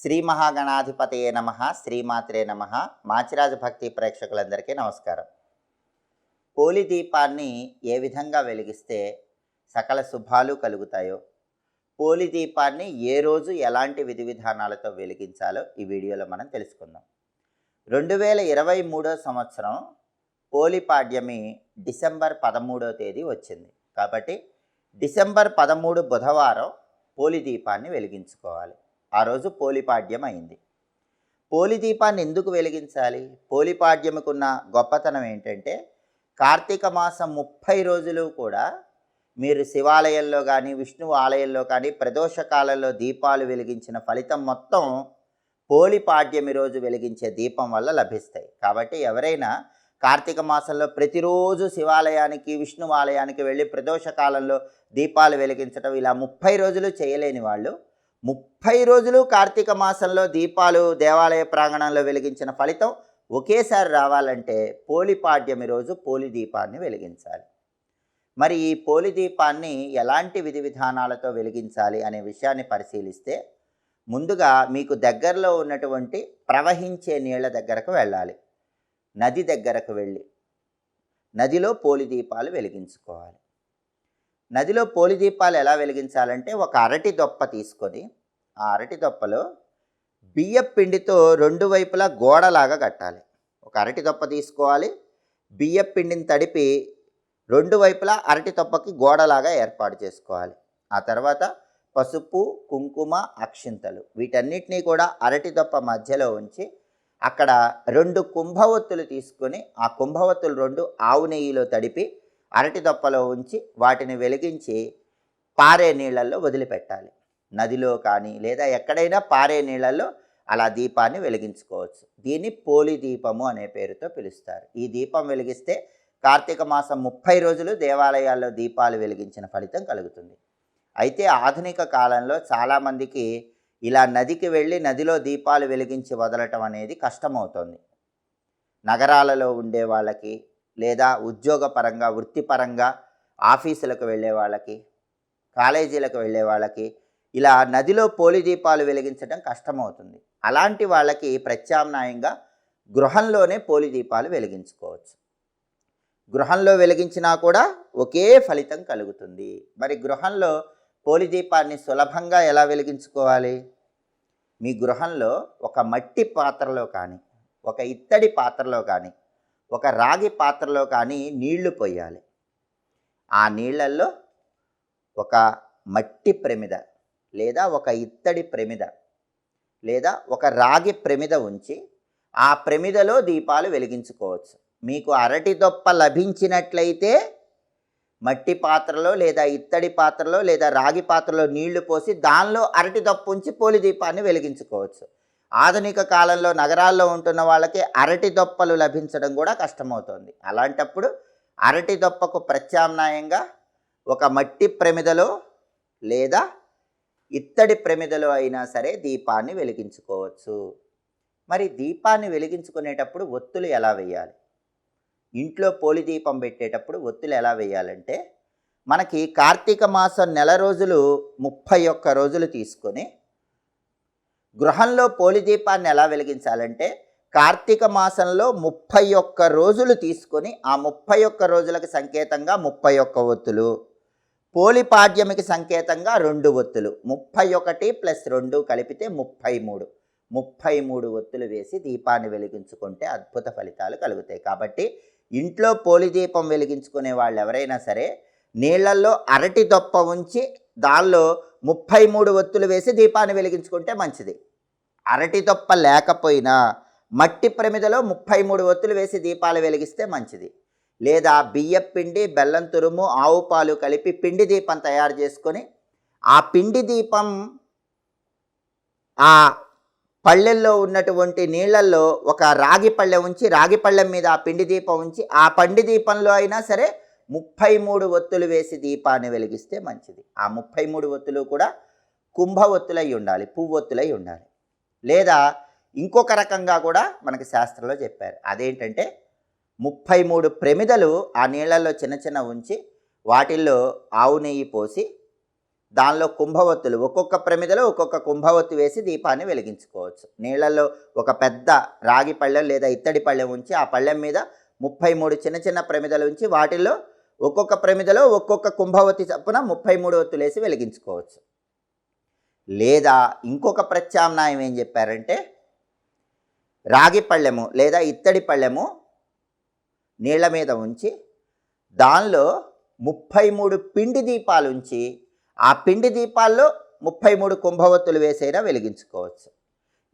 శ్రీ మహాగణాధిపతయే నమ శ్రీమాత్రే నమ. మాచిరాజు భక్తి ప్రేక్షకులందరికీ నమస్కారం. పోలి దీపాన్ని ఏ విధంగా వెలిగిస్తే సకల శుభాలు కలుగుతాయో పోలి దీపాన్ని ఏ రోజు ఎలాంటి విధి విధానాలతో వెలిగించాలో ఈ వీడియోలో మనం తెలుసుకుందాం. రెండు వేల ఇరవై మూడో సంవత్సరం పోలిపాడ్యమి డిసెంబర్ పదమూడో తేదీ వచ్చింది. కాబట్టి డిసెంబర్ పదమూడు బుధవారం పోలి దీపాన్ని వెలిగించుకోవాలి. ఆ రోజు పోలిపాడ్యం అయింది. పోలి దీపాన్ని ఎందుకు వెలిగించాలి? పోలిపాడ్యముకున్న గొప్పతనం ఏంటంటే కార్తీక మాసం ముప్పై రోజులు కూడా మీరు శివాలయంలో కానీ విష్ణువు ఆలయంలో కానీ ప్రదోషకాలలో దీపాలు వెలిగించిన ఫలితం మొత్తం పోలిపాడ్యమి రోజు వెలిగించే దీపం వల్ల లభిస్తాయి. కాబట్టి ఎవరైనా కార్తీక మాసంలో ప్రతిరోజు శివాలయానికి విష్ణు ఆలయానికి వెళ్ళి ప్రదోష కాలంలో దీపాలు వెలిగించడం ఇలా ముప్పై రోజులు చేయలేని వాళ్ళు ముప్పై రోజులు కార్తీక మాసంలో దీపాలు దేవాలయ ప్రాంగణంలో వెలిగించిన ఫలితం ఒకేసారి రావాలంటే పోలిపాడ్యమి రోజు పోలి దీపాన్ని వెలిగించాలి. మరి ఈ పోలి దీపాన్ని ఎలాంటి విధి విధానాలతో వెలిగించాలి అనే విషయాన్ని పరిశీలిస్తే ముందుగా మీకు దగ్గరలో ఉన్నటువంటి ప్రవహించే నీళ్ళ దగ్గరకు వెళ్ళాలి. నది దగ్గరకు వెళ్ళి నదిలో పోలి దీపాలు వెలిగించుకోవాలి. నదిలో పోలి దీపాలు ఎలా వెలిగించాలంటే ఒక అరటి దొప్ప తీసుకొని ఆ అరటి దొప్పలో బియ్య పిండితో రెండు వైపులా గోడలాగా కట్టాలి. ఒక అరటి దొప్ప తీసుకోవాలి. బియ్య పిండిని తడిపి రెండు వైపులా అరటి తొప్పకి గోడలాగా ఏర్పాటు చేసుకోవాలి. ఆ తర్వాత పసుపు కుంకుమ అక్షింతలు వీటన్నిటినీ కూడా అరటి దొప్ప మధ్యలో ఉంచి అక్కడ రెండు కుంభవత్తులు తీసుకొని ఆ కుంభవత్తులు రెండు ఆవు నెయ్యిలో తడిపి అరటి దొప్పలో ఉంచి వాటిని వెలిగించి పారే నీళ్ళల్లో వదిలిపెట్టాలి. నదిలో కానీ లేదా ఎక్కడైనా పారే నీళ్ళల్లో అలా దీపాన్ని వెలిగించుకోవచ్చు. దీన్ని పోలి దీపము అనే పేరుతో పిలుస్తారు. ఈ దీపం వెలిగిస్తే కార్తీక మాసం ముప్పై రోజులు దేవాలయాల్లో దీపాలు వెలిగించిన ఫలితం కలుగుతుంది. అయితే ఆధునిక కాలంలో చాలామందికి ఇలా నదికి వెళ్ళి నదిలో దీపాలు వెలిగించి వదలటం అనేది కష్టమవుతుంది. నగరాలలో ఉండే వాళ్ళకి లేదా ఉద్యోగపరంగా వృత్తిపరంగా ఆఫీసులకు వెళ్ళే వాళ్ళకి కాలేజీలకు వెళ్ళే వాళ్ళకి ఇలా నదిలో పోలి దీపాలు వెలిగించడం కష్టమవుతుంది. అలాంటి వాళ్ళకి ప్రత్యామ్నాయంగా గృహంలోనే పోలి దీపాలు వెలిగించుకోవచ్చు. గృహంలో వెలిగించినా కూడా ఒకే ఫలితం కలుగుతుంది. మరి గృహంలో పోలి దీపాన్ని సులభంగా ఎలా వెలిగించుకోవాలి? మీ గృహంలో ఒక మట్టి పాత్రలో కానీ ఒక ఇత్తడి పాత్రలో కానీ ఒక రాగి పాత్రలో కానీ నీళ్ళు పోయాలి. ఆ నీళ్ళల్లో ఒక మట్టి ప్రమిద లేదా ఒక ఇత్తడి ప్రమిద లేదా ఒక రాగి ప్రమిద ఉంచి ఆ ప్రమిదలో దీపాలు వెలిగించుకోవచ్చు. మీకు అరటి దొప్ప లభించినట్లయితే మట్టి పాత్రలో లేదా ఇత్తడి పాత్రలో లేదా రాగి పాత్రలో నీళ్ళు పోసి దానిలో అరటి దొప్ప ఉంచి పోలి దీపాన్ని వెలిగించుకోవచ్చు. ఆధునిక కాలంలో నగరాల్లో ఉంటున్న వాళ్ళకి అరటి దొప్పలు లభించడం కూడా కష్టమవుతుంది. అలాంటప్పుడు అరటి దొప్పకు ప్రత్యామ్నాయంగా ఒక మట్టి ప్రమిదలో లేదా ఇత్తడి ప్రమిదలో అయినా సరే దీపాన్ని వెలిగించుకోవచ్చు. మరి దీపాన్ని వెలిగించుకునేటప్పుడు ఒత్తులు ఎలా వేయాలి? ఇంట్లో పోలి దీపం పెట్టేటప్పుడు ఒత్తులు ఎలా వేయాలంటే మనకి కార్తీక మాసం నెల రోజులు ముప్పై ఒక్క రోజులు తీసుకొని గృహంలో పోలి దీపాన్ని ఎలా వెలిగించాలంటే కార్తీక మాసంలో ముప్పై ఒక్క రోజులు తీసుకొని ఆ ముప్పై ఒక్క రోజులకు సంకేతంగా ముప్పై ఒక్క ఒత్తులు. పోలిపాడ్యమికి సంకేతంగా రెండు ఒత్తులు. ముప్పై ఒకటి ప్లస్ రెండు కలిపితే ముప్పై మూడు. ముప్పై మూడు ఒత్తులు వేసి దీపాన్ని వెలిగించుకుంటే అద్భుత ఫలితాలు కలుగుతాయి. కాబట్టి ఇంట్లో పోలి దీపం వెలిగించుకునే వాళ్ళు ఎవరైనా సరే నీళ్ళల్లో అరటి దొప్ప ఉంచి దానిలో ముప్పై మూడు ఒత్తులు వేసి దీపాన్ని వెలిగించుకుంటే మంచిది. అరటి దొప్ప లేకపోయినా మట్టి ప్రమిదలో ముప్పై మూడు ఒత్తులు వేసి దీపాలు వెలిగిస్తే మంచిది. లేదా బియ్యం పిండి బెల్లం తురుము ఆవు పాలు కలిపి పిండి దీపం తయారు చేసుకొని ఆ పిండి దీపం ఆ పళ్ళెల్లో ఉన్నటువంటి నీళ్ళల్లో ఒక రాగి పళ్ళె ఉంచి రాగి పళ్ళెం మీద ఆ పిండి దీపం ఉంచి ఆ పండి దీపంలో అయినా సరే ముప్పై మూడు ఒత్తులు వేసి దీపాన్ని వెలిగిస్తే మంచిది. ఆ ముప్పై మూడు ఒత్తులు కూడా కుంభ ఒత్తులై ఉండాలి పువ్వొత్తులై ఉండాలి. లేదా ఇంకొక రకంగా కూడా మనకి శాస్త్రంలో చెప్పారు. అదేంటంటే ముప్పై మూడు ప్రమిదలు ఆ నీళ్ళల్లో చిన్న చిన్న ఉంచి వాటిల్లో ఆవు నెయ్యి పోసి దానిలో కుంభవత్తులు ఒక్కొక్క ప్రమిదలో ఒక్కొక్క కుంభవత్తు వేసి దీపాన్ని వెలిగించుకోవచ్చు. నీళ్ళల్లో ఒక పెద్ద రాగి పళ్ళెం లేదా ఇత్తడి పళ్ళెం ఉంచి ఆ పళ్ళెం మీద ముప్పై మూడు చిన్న చిన్న ప్రమిదలు ఉంచి వాటిల్లో ఒక్కొక్క ప్రమిదలో ఒక్కొక్క కుంభవతి చప్పున ముప్పై మూడు ఒత్తులు వేసి వెలిగించుకోవచ్చు. లేదా ఇంకొక ప్రత్యామ్నాయం ఏం చెప్పారంటే రాగి పళ్ళెము లేదా ఇత్తడి పళ్ళెము నీళ్ళ మీద ఉంచి దానిలో ముప్పై మూడు పిండి దీపాలు ఉంచి ఆ పిండి దీపాల్లో ముప్పై మూడు కుంభవత్తులు వేసైనా వెలిగించుకోవచ్చు.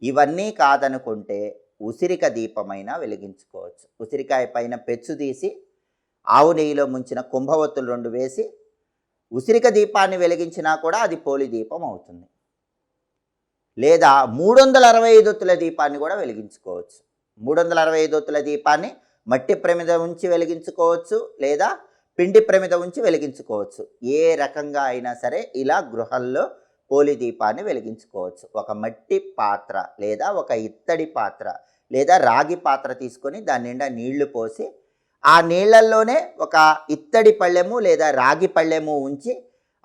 ఇవన్నీ కాదనుకుంటే ఉసిరిక దీపమైనా వెలిగించుకోవచ్చు. ఉసిరికాయ పైన పెచ్చు తీసి ఆవు నెయ్యిలో ముంచిన కుంభవత్తులు రెండు వేసి ఉసిరిక దీపాన్ని వెలిగించినా కూడా అది పోలి దీపం అవుతుంది. లేదా మూడు వందల అరవై ఐదు ఒత్తుల దీపాన్ని కూడా వెలిగించుకోవచ్చు. మూడు వందల అరవై ఐదు ఒత్తుల దీపాన్ని మట్టి ప్రమిద ఉంచి వెలిగించుకోవచ్చు లేదా పిండి ప్రమిద ఉంచి వెలిగించుకోవచ్చు. ఏ రకంగా అయినా సరే ఇలా గృహంలో పోలి దీపాన్ని వెలిగించుకోవచ్చు. ఒక మట్టి పాత్ర లేదా ఒక ఇత్తడి పాత్ర లేదా రాగి పాత్ర తీసుకొని దాని నిండా నీళ్ళు పోసి ఆ నీళ్ళల్లోనే ఒక ఇత్తడి పళ్ళెము లేదా రాగి పళ్ళెము ఉంచి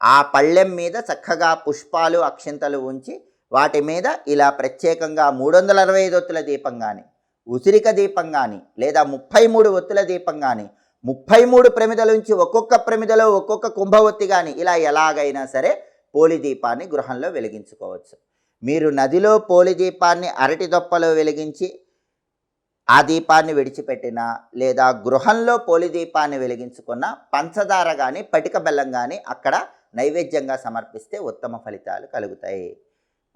ఆ పళ్ళెం మీద చక్కగా పుష్పాలు అక్షింతలు ఉంచి వాటి మీద ఇలా ప్రత్యేకంగా మూడు వందల అరవై ఐదు ఒత్తుల దీపం కానీ ఉసిరిక దీపం కానీ లేదా ముప్పై మూడు ఒత్తుల దీపం కానీ ముప్పై మూడు ప్రమిదలుంచి ఒక్కొక్క ప్రమిదలో ఒక్కొక్క కుంభవత్తి కానీ ఇలా ఎలాగైనా సరే పోలి దీపాన్ని గృహంలో వెలిగించుకోవచ్చు. మీరు నదిలో పోలి దీపాన్ని అరటి దొప్పలో వెలిగించి ఆ దీపాన్ని విడిచిపెట్టినా లేదా గృహంలో పోలి దీపాన్ని వెలిగించుకున్న పంచదార కానీ పటిక బెల్లం కానీ అక్కడ నైవేద్యంగా సమర్పిస్తే ఉత్తమ ఫలితాలు కలుగుతాయి.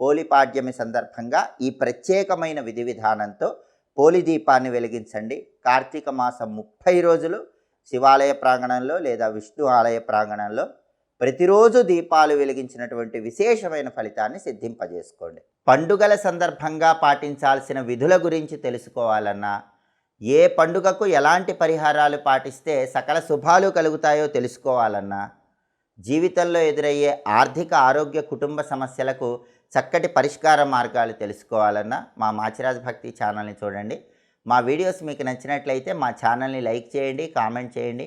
పోలిపాడ్యమి సందర్భంగా ఈ ప్రత్యేకమైన విధి విధానంతో పోలి దీపాన్ని వెలిగించండి. కార్తీక మాసం ముప్పై రోజులు శివాలయ ప్రాంగణంలో లేదా విష్ణు ఆలయ ప్రాంగణంలో ప్రతిరోజు దీపాలు వెలిగించినటువంటి విశేషమైన ఫలితాన్ని సిద్ధింపజేసుకోండి. పండుగల సందర్భంగా పాటించాల్సిన విధుల గురించి తెలుసుకోవాలన్నా ఏ పండుగకు ఎలాంటి పరిహారాలు పాటిస్తే సకల శుభాలు కలుగుతాయో తెలుసుకోవాలన్నా జీవితంలో ఎదురయ్యే ఆర్థిక ఆరోగ్య కుటుంబ సమస్యలకు చక్కటి పరిష్కార మార్గాలు తెలుసుకోవాలన్నా మా మాచిరాజ్ భక్తి ఛానల్ని చూడండి. మా వీడియోస్ మీకు నచ్చినట్లయితే మా ఛానల్ని లైక్ చేయండి కామెంట్ చేయండి.